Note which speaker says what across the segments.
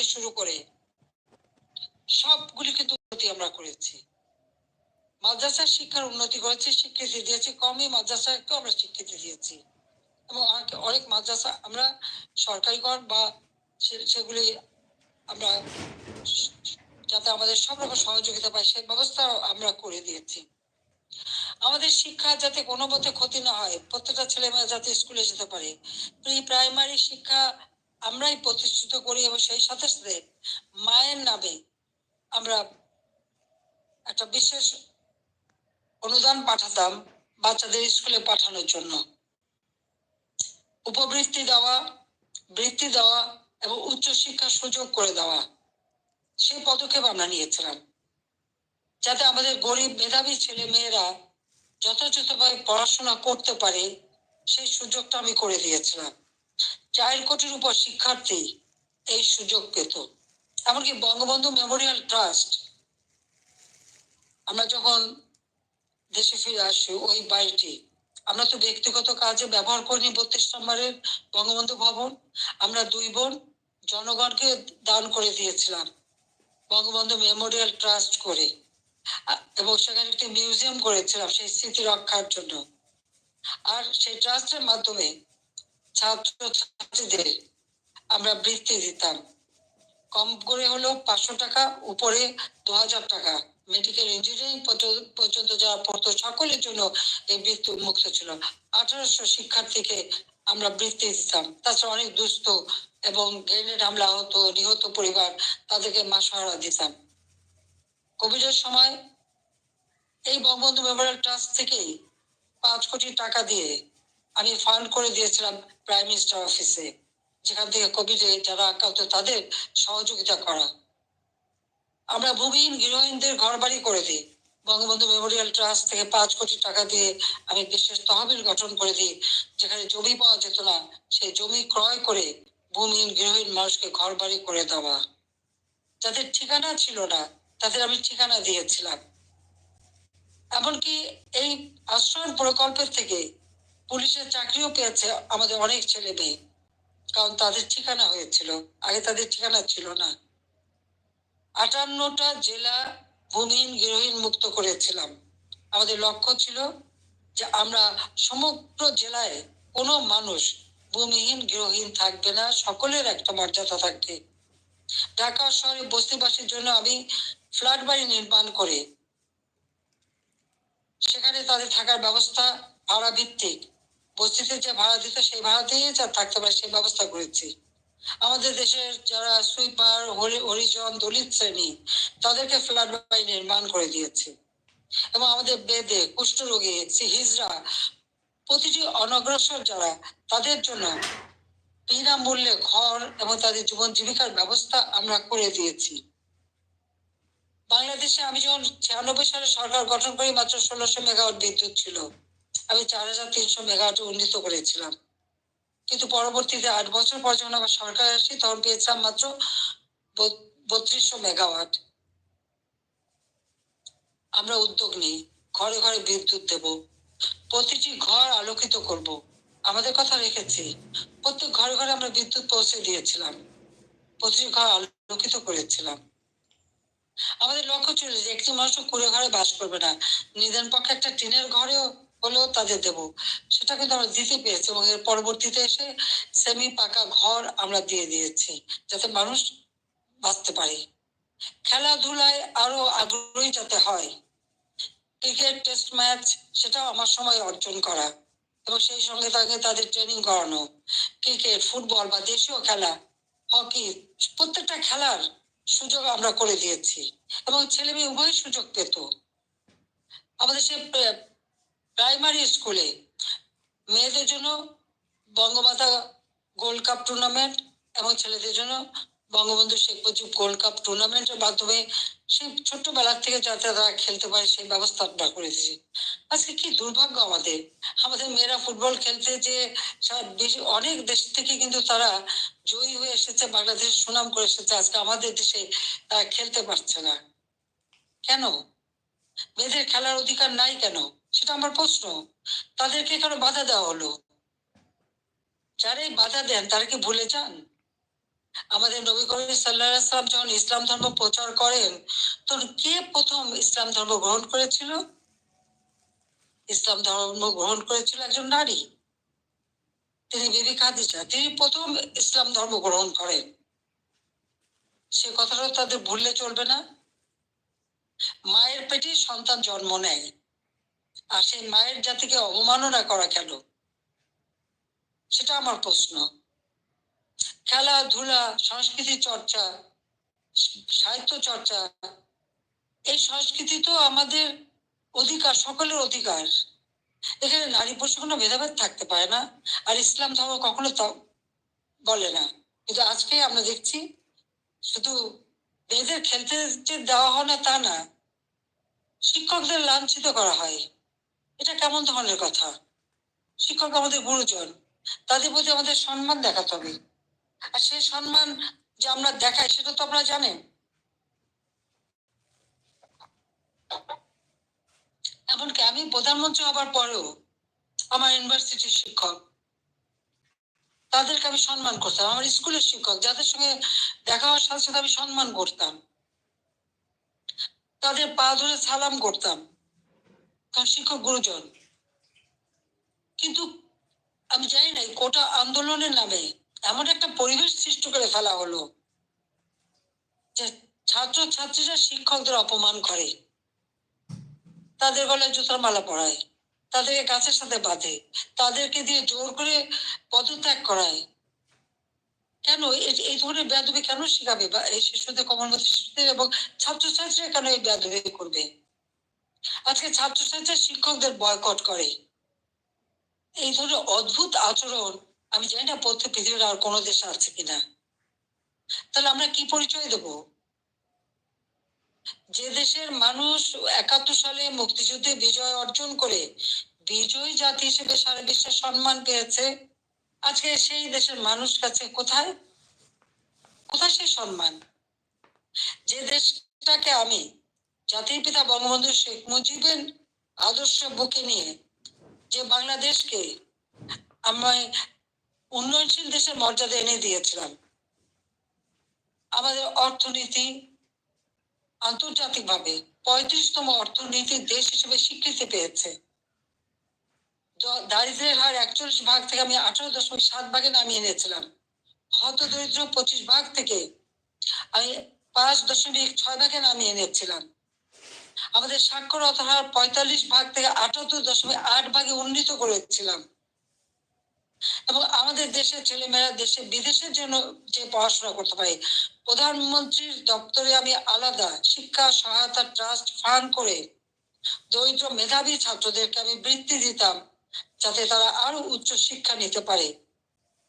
Speaker 1: দিয়ে শুরু করে সবগুলি কিন্তু উন্নতি আমরা করেছি। মাদ্রাসার শিক্ষার উন্নতি করেছি, স্বীকৃতি দিয়েছি, কমই মাদ্রাসাকেও আমরা স্বীকৃতি দিয়েছি। এবং অনেক- মাদ্রাসা আমরা সরকারিকরণ বা সেগুলি আমরা যাতে আমাদের সব রকম সহযোগিতা পায় সেই ব্যবস্থা আমরা করে দিয়েছি। আমাদের শিক্ষা যাতে কোনো মতে ক্ষতি না হয়, প্রত্যেকটা ছেলে মেয়ে যাতে স্কুলে যেতে পারে। প্রি প্রাইমারি শিক্ষা আমরাই প্রতিষ্ঠিত করি এবং সেই সাথে সাথে মায়ের নামে আমরা একটা বিশেষ অনুদান পাঠাতাম বাচ্চাদের স্কুলে পাঠানোর জন্য। উপবৃত্তি দেওয়া, বৃত্তি দেওয়া এবং উচ্চশিক্ষার সুযোগ করে দেওয়া সেই পদক্ষেপ আমরা নিয়েছিলাম। যাতে আমাদের গরিব মেধাবী ছেলে মেয়েরা যথাযথভাবে পড়াশোনা করতে পারে, সেই সুযোগটা আমি করে দিয়েছিলাম। চার কোটির উপর শিক্ষার্থী এই সুযোগ পেত। এমনকি বঙ্গবন্ধু মেমোরিয়াল ট্রাস্ট, আমরা যখন দেশে ফিরে আসি, ওই বাড়িটি, আমরা তো ব্যক্তিগত কাজে ব্যবহার করিনি বত্রিশ নম্বরের বঙ্গবন্ধু ভবন, আমরা দুই বোন জনগণকে দান করে দিয়েছিলাম বঙ্গবন্ধু মেমোরিয়াল ট্রাস্ট করে। এবং সেখানে একটি মিউজিয়াম করেছিলাম সেই স্মৃতি রক্ষার জন্য। আর সেই ট্রাস্টের মাধ্যমে ছাত্র ছাত্রীদের আমরা বৃত্তি দিতাম। কম করে হলো পাঁচশো টাকা, উপরে দু হাজার টাকা মেডিকেল ইঞ্জিনিয়ারিং পর্যন্ত যারা পড়তো সকলের জন্য এই বৃত্তি উন্মুক্ত ছিল। আঠারোশো শিক্ষার্থীকে আমরা বৃত্তি দিতাম। তাছাড়া অনেক দুস্থ এবং গ্রেনেড হামলা হতো নিহত পরিবার তাদেরকে মাসহারা দিতাম। কোভিডের সময় এই বঙ্গবন্ধু মেমোরিয়াল ট্রাস্ট থেকেই পাঁচ কোটি টাকা দিয়ে আমি ফান্ড করে দিয়েছিলাম প্রাইম মিনিস্টার অফিসে যেখান থেকে কোভিডে যারা আক্রান্ত, তাদের সহযোগিতা করা। আমরা ভূমিহীন গৃহহীনদের ঘর বাড়ি করে দিই। বঙ্গবন্ধু মেমোরিয়াল ট্রাস্ট থেকে পাঁচ কোটি টাকা দিয়ে আমি বিশেষ তহবিল গঠন করে দিই। যেখানে জমি পাওয়া যেত না, সেই জমি ক্রয় করে ভূমিহীন গৃহহীন মানুষকে ঘর বাড়ি করে দেওয়া। যাদের ঠিকানা ছিল না, তাদের আমি ঠিকানা দিয়েছিলাম। এমনকি এই আশ্রয়ণ প্রকল্পের থেকে পুলিশের চাকরিও পেয়েছে আমাদের অনেক ছেলে মেয়ে কারণ তাদের ঠিকানা হয়েছিল। আগে তাদের ঠিকানা ছিল না। আটান্নটা জেলা ভূমিহীন গৃহহীন মুক্ত করেছিলাম। আমাদের লক্ষ্য ছিল যে আমরা সমগ্র জেলায় কোনো মানুষ ভূমিহীন, গৃহহীন থাকবে না, সকলের একটা মর্যাদা থাকবে। ঢাকা শহরে বস্তিবাসীর জন্য আমি ফ্ল্যাট বাড়ি নির্মাণ করে। সেখানে তাদের থাকার ব্যবস্থা ভাড়া ভিত্তিক বস্তিতে যে ভাড়া দিত সেই ভাড়া দিয়ে যা থাকতে পারে, সেই ব্যবস্থা করেছি। আমাদের দেশের যারা সুইপার হরিজন, দলিত শ্রেণি, তাদেরকে ফ্ল্যাট বাড়ি নির্মাণ করে দিয়েছে। এবং আমাদের বেদে, কুষ্ঠরোগী, হিজড়া, প্রতিটি অনগ্রসর যারা, তাদের জন্য বিনামূল্যে ঘর এবং তাদের জীবন জীবিকার ব্যবস্থা আমরা করে দিয়েছি। বাংলাদেশে আমি যখন ছিয়ানব্বই সালে সরকার গঠন করি, মাত্র ষোলোশো মেগাওয়াট বিদ্যুৎ ছিল। আমি চার হাজার তিনশো মেগাওয়াটে উন্নীত করেছিলাম। কিন্তু পরবর্তীতে আট বছর পর যখন আবার সরকার আসি, তখন পেয়েছিলাম মাত্র বত্রিশশো মেগাওয়াট। আমরা উদ্যোগ নিই। ঘরে ঘরে বিদ্যুৎ দেব। প্রতিটি ঘর আলোকিত করব। আমাদের কথা রেখেছি। প্রত্যেক ঘরে ঘরে আমরা বিদ্যুৎ পৌঁছে দিয়েছিলাম। প্রতিটি ঘর আলোকিত করেছিলাম। আমাদের লক্ষ্য ছিল যে একটি মানুষ কুড়ে ঘরে বাস করবে না। নিজের পক্ষে একটা টিনের ঘরেও হলেও তাদের দেব, সেটা কিন্তু আমরা দিতে পেরেছি এবং এর পরবর্তীতে এসে সেমি পাকা ঘর আমরা দিয়ে দিয়েছি, যাতে মানুষ বাঁচতে পারে। খেলাধুলায় আরও আগ্রহী যাতে হয় ক্রিকেট টেস্ট ম্যাচ সেটাও আমার সময় অর্জন করা এবং সেই সঙ্গে তাকে তাদের ট্রেনিং করানো। ক্রিকেট ফুটবল বা দেশীয় খেলা হকি প্রত্যেকটা খেলার সুযোগ আমরা করে দিয়েছি এবং ছেলে মেয়ে উভয় সুযোগ পেত। আমাদের সে প্রাইমারি স্কুলে মেয়েদের জন্য বঙ্গমাতা গোল্ড কাপ টুর্নামেন্ট এবং ছেলেদের জন্য বঙ্গবন্ধু শেখ মুজিব গোল্ড কাপ টুর্নামেন্টের মাধ্যমে সেই ছোট্টবেলার থেকে যাতে তারা খেলতে পারে সেই ব্যবস্থা আমরা করেছি আজকে কি দুর্ভাগ্য আমাদের? আমাদের মেয়েরা ফুটবল খেলতে যে অনেক দেশ থেকে কিন্তু তারা জয়ী হয়ে এসেছে বাংলাদেশ সুনাম করে এসেছে, আজকে আমাদের দেশে খেলতে পারছে না। কেন? মেয়েদের খেলার অধিকার নাই কেন? সেটা আমার প্রশ্ন। তাদেরকে কেন বাধা দেওয়া হলো। যারাই বাধা দেন, তারা কি ভুলে যান? আমাদের নবী করিম সাল্লাহ সাল্লাম যখন ইসলাম ধর্ম প্রচার করেন, তখন কে প্রথম ইসলাম ধর্ম গ্রহণ করেছিল? ইসলাম ধর্ম গ্রহণ করেছিল একজন নারী। তিনি বিবি খাদিজা। তিনি প্রথম ইসলাম ধর্ম গ্রহণ করেন। সে কথাটা তাদের ভুললে চলবে না। মায়ের পেটে সন্তান জন্ম নেয়। আর সেই মায়ের জাতিকে অবমাননা করা কেন? সেটা আমার প্রশ্ন। খেলাধুলা, সংস্কৃতি চর্চা, সাহিত্য চর্চা, এই সংস্কৃতি তো আমাদের অধিকার, সকলের অধিকার। এখানে নারী পুরুষ কোনো ভেদাভেদ থাকতে পারে না, আর ইসলাম ধর্ম কখনো বলে না। কিন্তু আজকে আমরা দেখছি, শুধু মেয়েদের খেলতে যে দেওয়া হয় না তা না, শিক্ষকদের লাঞ্ছিত করা হয়। এটা কেমন ধরনের কথা? শিক্ষক আমাদের গুরুজন, তাদের প্রতি আমাদের সম্মান দেখাতে হবে। আর সেই সম্মান যে আমরা দেখাই, সেটা তো আপনারা জানেন। এমনকি আমি প্রধানমন্ত্রী হবার পরেও আমার ইউনিভার্সিটির শিক্ষক, তাদেরকে আমি সম্মান করতাম। আমার স্কুলের শিক্ষক, যাদের সঙ্গে দেখা হওয়ার সাথে সাথে আমি সম্মান করতাম। তাদের পা ধরে সালাম করতাম। শিক্ষক গুরুজন। কিন্তু আমি জানি না কোটা আন্দোলনের নামে এমন একটা পরিবেশ সৃষ্টি করে ফেলা হলো যে ছাত্র ছাত্রীরা শিক্ষকদের অপমান করে। তাদের গলায় জুতার মালা পরায়, তাদেরকে গাছের সাথে বাঁধে, তাদেরকে দিয়ে জোর করে পদত্যাগ করায়। কেন? এই ধরনের বেয়াদবি কেন শিখাবে বা এই শিশুদের কমলমতি শিশুদের এবং ছাত্রছাত্রীরা কেন এই বেয়াদবি করবে? আজকে ছাত্রছাত্রীরা শিক্ষকদের বয়কট করে। এই ধরনের অদ্ভুত আচরণ, আমি জানি না পথে পৃথিবীর আর কোনো দেশে আছে কিনা। তাহলে আমরা কি পরিচয় দেব? যে দেশের মানুষ একাত্তর সালে মুক্তিযুদ্ধে বিজয় অর্জন করে বিজয়ী জাতি হিসেবে সারা বিশ্বে সম্মান পেয়েছে, আজকে সেই দেশের মানুষ কাছে কোথায়? কোথায় সেই সম্মান? যে দেশটাকে আমি জাতির পিতা বঙ্গবন্ধু শেখ মুজিবের আদর্শ বুকে নিয়ে যে বাংলাদেশকে আমি উন্নয়নশীল দেশের মর্যাদা এনে দিয়েছিলাম, আমাদের অর্থনীতি আন্তর্জাতিকভাবে পঁয়ত্রিশতম অর্থনীতির দেশ হিসেবে স্বীকৃতি পেয়েছে। দ- দারিদ্র্যের হার একচল্লিশ ভাগ থেকে আমি আঠারো দশমিক সাত ভাগে নামিয়ে এনেছিলাম। হত দরিদ্র পঁচিশ ভাগ থেকে আমি পাঁচ দশমিক ছয় ভাগে নামিয়ে এনেছিলাম। আমাদের সাক্ষরতার হার পঁয়তাল্লিশ ভাগ থেকে আটাত্তর দশমিক আট ভাগে উন্নীত করেছিলাম। এবং আমাদের দেশের ছেলেমেয়েরা দেশে বিদেশের জন্য যে পড়াশোনা করতে পারে, প্রধানমন্ত্রীর দপ্তরে আমি আলাদা শিক্ষা সহায়তা ট্রাস্ট ফান্ড করে দরিদ্র মেধাবী ছাত্রদেরকে আমি বৃত্তি দিতাম, যাতে তারা আরও উচ্চ শিক্ষা নিতে পারে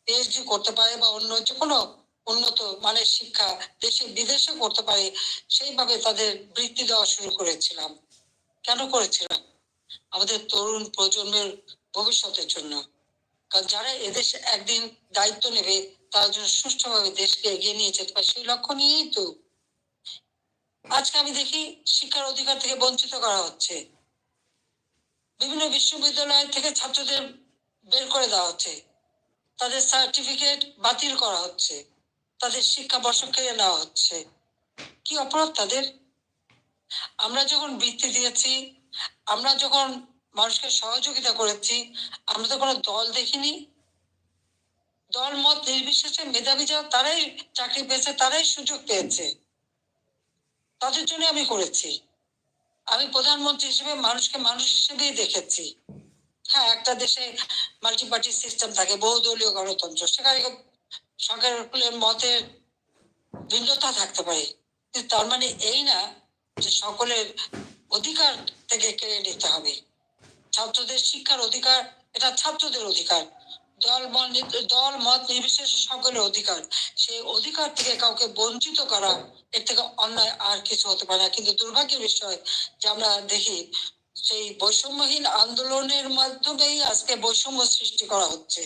Speaker 1: পিএইচডি করতে পারে বা অন্য যে কোনো উন্নত মানের শিক্ষা দেশে বিদেশে করতে পারে, সেইভাবে তাদের বৃত্তি দেওয়া শুরু করেছিলাম। কেন করেছিলাম? আমাদের তরুণ প্রজন্মের ভবিষ্যতের জন্য। কারণ যারা এদেশে একদিন দায়িত্ব নেবে, তারা যেন সুষ্ঠুভাবে দেশকে এগিয়ে নিয়ে যেতে পারে, সেই লক্ষ্য নিয়েই তো। আজকে আমি দেখি শিক্ষার অধিকার থেকে বঞ্চিত করা হচ্ছে। বিভিন্ন বিশ্ববিদ্যালয় থেকে ছাত্রদের বের করে দেওয়া হচ্ছে। তাদের সার্টিফিকেট বাতিল করা হচ্ছে। তাদের শিক্ষাবর্ষ কেড়ে নেওয়া হচ্ছে। কি অপরাধ তাদের? আমরা যখন বৃত্তি দিয়েছি, আমরা যখন মানুষকে সহযোগিতা করেছি, আমরা তো কোনো দল দেখিনি। দল, মত, নির্বিশেষে মেধাবী যারা, তারাই চাকরি পেয়েছে, তারাই সুযোগ পেয়েছে। তাদের জন্য আমি করেছি। আমি প্রধানমন্ত্রী হিসেবে মানুষকে মানুষ হিসেবেই দেখেছি। হ্যাঁ একটা দেশে মাল্টি পার্টি সিস্টেম থাকে, বহুদলীয় গণতন্ত্র, সেখানে সরকারের মতের ভিন্নতা থাকতে পারে। তার মানে এই না যে সকলের অধিকার থেকে কেড়ে নিতে হবে। ছাত্রদের শিক্ষার অধিকার, এটা ছাত্রদের অধিকার। দল দল মত নির্বিশেষে সকলের অধিকার। সেই অধিকার থেকে কাউকে বঞ্চিত করা, এর থেকে অন্যায় আর কিছু হতে পারে না। কিন্তু দুর্ভাগ্যের বিষয় যে আমরা দেখি, সেই বৈষম্যহীন আন্দোলনের মাধ্যমেই আজকে বৈষম্য সৃষ্টি করা হচ্ছে।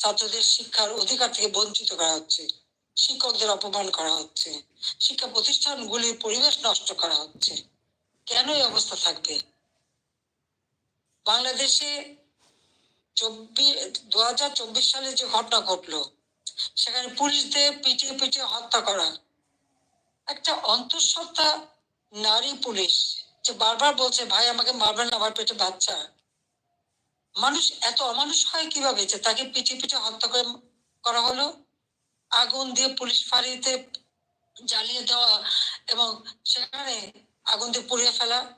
Speaker 1: ছাত্রদের শিক্ষার অধিকার থেকে বঞ্চিত করা হচ্ছে, শিক্ষকদের অপমান করা হচ্ছে, শিক্ষা প্রতিষ্ঠানগুলির পরিবেশ নষ্ট করা হচ্ছে। কেন এই অবস্থা থাকবে? বাংলাদেশে চব্বিশ দু হাজার চব্বিশ সালে যে ঘটনা ঘটলো, সেখানে পুলিশদের পিটিয়ে পিটিয়ে হত্যা করা। একটা অন্তঃসত্ত্বা নারী পুলিশ যে বারবার বলছে, ভাই, আমাকে মারবেন না, আমার পেটে বাচ্চা। মানুষ এত অমানুষ হয় কীভাবে যে তাকে পিঠে পিঠে হত্যা করে করা হলো? আগুন দিয়ে পুলিশ ফাঁড়িতে জ্বালিয়ে দেওয়া এবং সেখানে আগুন দিয়ে পুড়িয়ে ফেলা।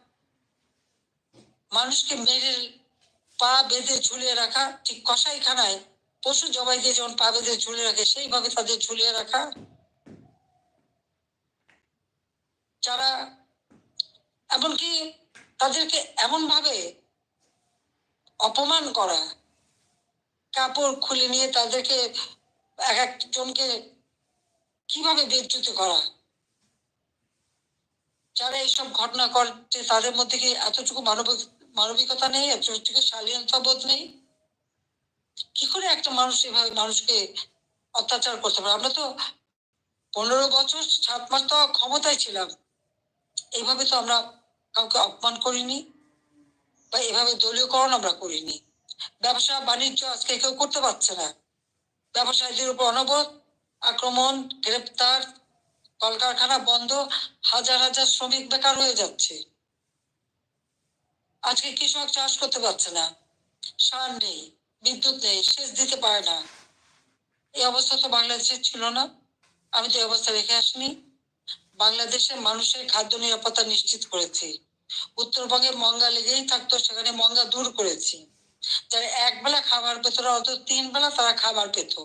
Speaker 1: মানুষকে মেরে পা বেঁধে ঝুলিয়ে রাখা, ঠিক কষাইখানায় পশু জবাই দিয়ে যেমন পা বেঁধে ঝুলিয়ে রাখে, সেইভাবে তাদের ঝুলিয়ে রাখা। যারা, এমনকি তাদেরকে এমন ভাবে অপমান করা। কাপড় খুলে নিয়ে তাদেরকে এক একজনকে কীভাবে বিদ্যুত করা? যারা এইসব ঘটনা করছে তাদের মধ্যে কি এতটুকু মানবিক মানবিকতা নেই? এতটুকু শালীনতা বোধ নেই? কি করে একটা মানুষ এভাবে মানুষকে অত্যাচার করতে পারে? আমরা তো পনেরো বছর, সাত মাস তো ক্ষমতায় ছিলাম। এইভাবে তো আমরা কাউকে অপমান করিনি। বা এভাবে দলীয়করণ আমরা করিনি। ব্যবসা, বাণিজ্য আজকে কেউ করতে পারছে না। ব্যবসায়ীদের উপর অনবরত আক্রমণ, গ্রেপ্তার, কলকারখানা বন্ধ, হাজার হাজার শ্রমিক বেকার হয়ে যাচ্ছে। আজকে কৃষক চাষ করতে পারছে না। সার নেই, বিদ্যুৎ নেই, সেচ দিতে পারে না। এই অবস্থা তো বাংলাদেশে ছিল না। আমি তো এই অবস্থা রেখে আসিনি। বাংলাদেশের মানুষের খাদ্য নিরাপত্তা নিশ্চিত করেছি। উত্তরবঙ্গে মঙ্গা লেগেই থাকতো, সেখানে মঙ্গা দূর করেছি। যারা এক বেলা খাবার পেত অত তিন বেলা তারা খাবার পেত।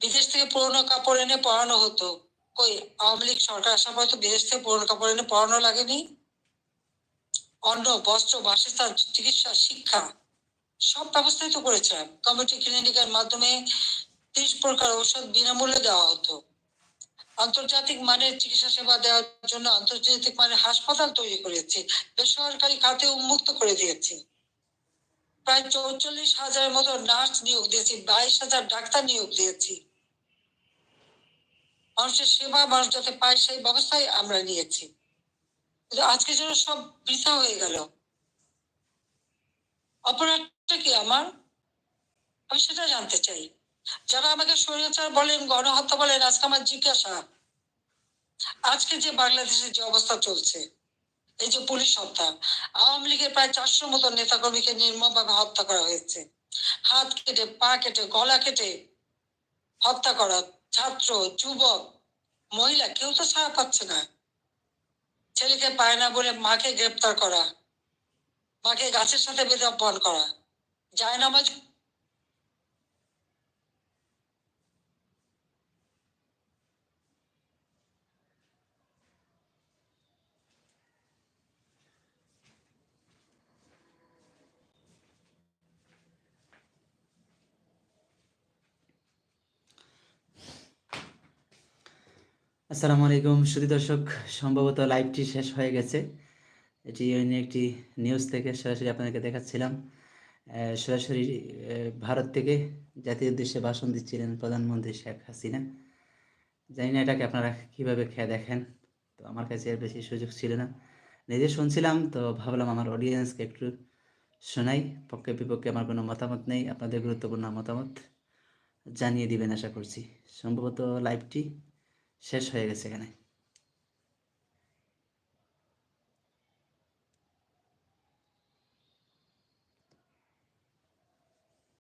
Speaker 1: বিদেশ থেকে পুরোনো কাপড় এনে পড়ানো হতো। কই, আওয়ামী লীগ সরকার আসার পর তো বিদেশ থেকে পুরোনো কাপড় এনে পড়ানো লাগেনি? অন্ন, বস্ত্র, বাসস্থান, চিকিৎসা, শিক্ষা, সব ব্যবস্থাই তো করেছিলাম। কমিউনিটি ক্লিনিকের মাধ্যমে ত্রিশ প্রকার ঔষধ বিনামূল্যে দেওয়া হতো। আন্তর্জাতিক মানের চিকিৎসা সেবা দেওয়ার জন্য আন্তর্জাতিক মানের হাসপাতাল তৈরি করেছি, বেসরকারি খাতে উন্মুক্ত করে দিয়েছি। প্রায় চৌচল্লিশ হাজারের মতো নার্স নিয়োগ দিয়েছি, বাইশ হাজার ডাক্তার নিয়োগ দিয়েছি। মানুষের সেবা, মানুষ যাতে পায় সেই ব্যবস্থাই আমরা নিয়েছি। কিন্তু আজকে যেন সব বৃথা হয়ে গেল। অপরাধটা কি আমার? আমি সেটা জানতে চাই। যারা আমাকে স্বৈরাচার বলেন, গণহত্যা বলেন, আজকে আমার জিজ্ঞাসা, আজকে যে বাংলাদেশের যে অবস্থা চলছে, এই যে পুলিশ হত্যা, আওয়ামী লীগের প্রায় চারশো মতো নেতাকর্মীকে নির্মমভাবে হত্যা করা হয়েছে। হাত কেটে, পা কেটে, গলা কেটে হত্যা করা ছাত্র, যুবক, মহিলা, কেউ তো ছাড়া পাচ্ছে না। ছেলেকে পায় না বলে মাকে গ্রেপ্তার করা, মাকে গাছের সাথে বেঁধে অপমান করা যায়
Speaker 2: আসসালামু আলাইকুম, সুধী দর্শক, সম্ভবত লাইভটি শেষ হয়ে গেছে। এটি অন্য একটি নিউজ থেকে সরাসরি আপনাদেরকে দেখাচ্ছিলাম। সরাসরি ভারত থেকে জাতীয় উদ্দেশ্যে ভাষণ দিচ্ছিলেন প্রধানমন্ত্রী শেখ হাসিনা। জানি না এটাকে আপনারা কীভাবে খেয়ে দেখেন, তো আমার কাছে এর বেশি সুযোগ ছিল না। নিজে শুনছিলাম, তো ভাবলাম আমার অডিয়েন্সকে একটু শোনাই। পক্ষে বিপক্ষে আমার কোনো মতামত নেই, আপনাদের গুরুত্বপূর্ণ মতামত জানিয়ে দিবেন আশা করছি। সম্ভবত লাইভটি শেষ হয়ে গেছে এখানে।